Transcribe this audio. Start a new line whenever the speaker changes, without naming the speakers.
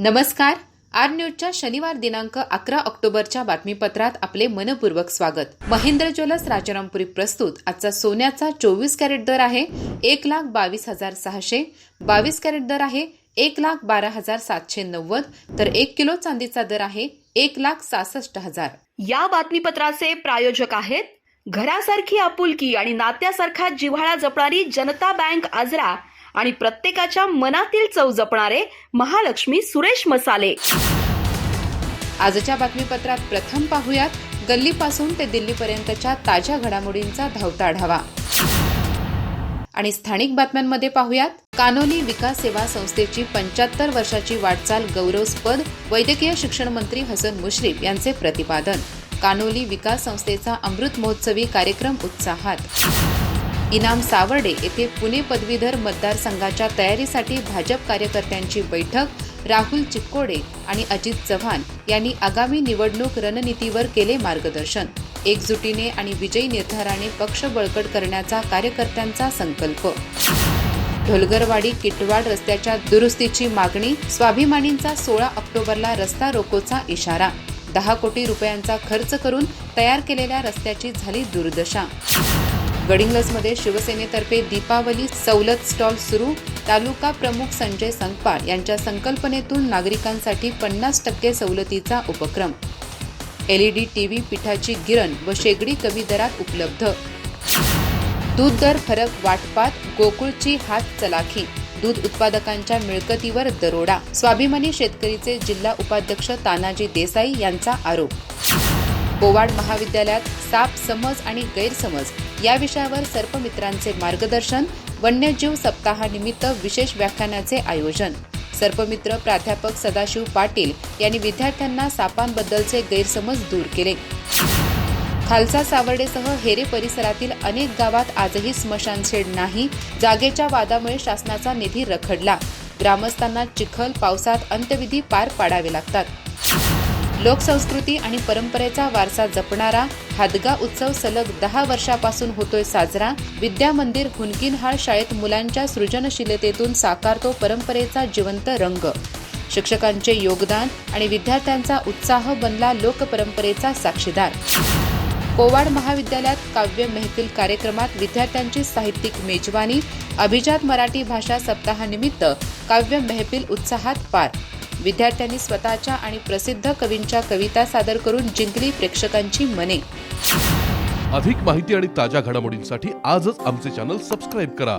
नमस्कार. आर न्यूजच्या शनिवार दिनांक अकरा ऑक्टोबरच्या बातमीपत्रात आपले मनपूर्वक स्वागत. महेंद्र ज्वेलर्स राजारामपुरी प्रस्तुत. आजचा सोन्याचा चोवीस कॅरेट दर आहे एक लाख बावीस हजार सहाशे. बावीस कॅरेट दर आहे एक लाख बारा हजार सातशे नव्वद. तर एक किलो चांदीचा दर आहे एक लाख सहासष्ट हजार.
या बातमीपत्राचे प्रायोजक आहेत घरासारखी आपुलकी आणि नात्यासारखा जिव्हाळा जपणारी जनता बँक आजरा आणि प्रत्येकाच्या मनातील चव जपणारे महालक्ष्मी सुरेश मसाले.
आजच्या बातमीपत्रात प्रथम पाहुयात गल्लीपासून ते दिल्लीपर्यंतच्या ताज्या घडामोडींचा धावता आढावा. आणि स्थानिक बातम्यांमध्ये पाहुयात कानोली विकास सेवा संस्थेची पंच्याहत्तर वर्षाची वाटचाल गौरवस्पद वैद्यकीय शिक्षण मंत्री हसन मुश्रीफ यांचे प्रतिपादन. कानोली विकास संस्थेचा अमृत महोत्सवी कार्यक्रम उत्साहात. इनाम सावर्डे येथे पुणे पदवीधर मतदारसंघाच्या तयारीसाठी भाजप कार्यकर्त्यांची बैठक राहुल चिक्कोडे आणि अजित चव्हाण यांनी आगामी निवडणूक रणनीतीवर केले मार्गदर्शन. एकजुटीने आणि विजयी निर्धाराने पक्ष बळकट करण्याचा कार्यकर्त्यांचा संकल्प. ढोलगरवाडी किटवाड रस्त्याच्या दुरुस्तीची मागणी स्वाभिमानींचा सोळा ऑक्टोबरला रस्ता रोकोचा इशारा दहा कोटी रुपयांचा खर्च करून तयार केलेल्या रस्त्याची झाली दुर्दशा. गडिंग्लजमध्ये शिवसेनेतर्फे दीपावली सवलत स्टॉल सुरू. तालुका प्रमुख संजय संगपाळ यांच्या संकल्पनेतून नागरिकांसाठी पन्नास टक्के सवलतीचा उपक्रम. एलईडी टीव्ही पिठाची गिरण व शेगडी कमी दरात उपलब्ध. दूध दर फरक वाटपात गोकुळची हात चलाखी. दूध उत्पादकांच्या मिळकतीवर दरोडा. स्वाभिमानी शेतकरीचे जिल्हा उपाध्यक्ष तानाजी देसाई यांचा आरोप. कोवाड महाविद्यालयात साप समज आणि गैरसमज. या विषयावर सर्पमित्रांचे मार्गदर्शन वन्यजीव सप्ताहानिमित्त विशेष व्याख्यानाचे आयोजन. सर्पमित्र प्राध्यापक सदाशिव पाटील यांनी विद्यार्थ्यांना सापांबद्दलचे गैरसमज दूर केले. खालसा सावर्डेसह हेरे परिसरातील अनेक गावात आजही स्मशानशेड नाही जागेच्या वादामुळे शासनाचा निधी रखडला. ग्रामस्थांना चिखल पावसात अंत्यविधी पार पाडावे लागतात. लोकसंस्कृती आणि परंपरेचा वारसा जपणारा हादगा उत्सव सलग दहा वर्षापासून होतोय साजरा. विद्या मंदिर हुनकिनहाळ शाळेत मुलांच्या सृजनशीलतेतून साकारतो परंपरेचा जिवंत रंग. शिक्षकांचे योगदान आणि विद्यार्थ्यांचा उत्साह बनला लोकपरंपरेचा साक्षीदार. कोवाड महाविद्यालयात काव्य मेहफिल कार्यक्रमात विद्यार्थ्यांची साहित्यिक मेजवानी अभिजात मराठी भाषा सप्ताहानिमित्त काव्य मेहफिल उत्साहात पार. विद्यार्थ्यांनी स्वतःच्या आणि प्रसिद्ध कवींच्या कविता सादर करून जिंकली प्रेक्षकांची मने.
अधिक माहिती आणि ताज्या घडामोडींसाठी आजच आमचे चॅनल सबस्क्राईब करा.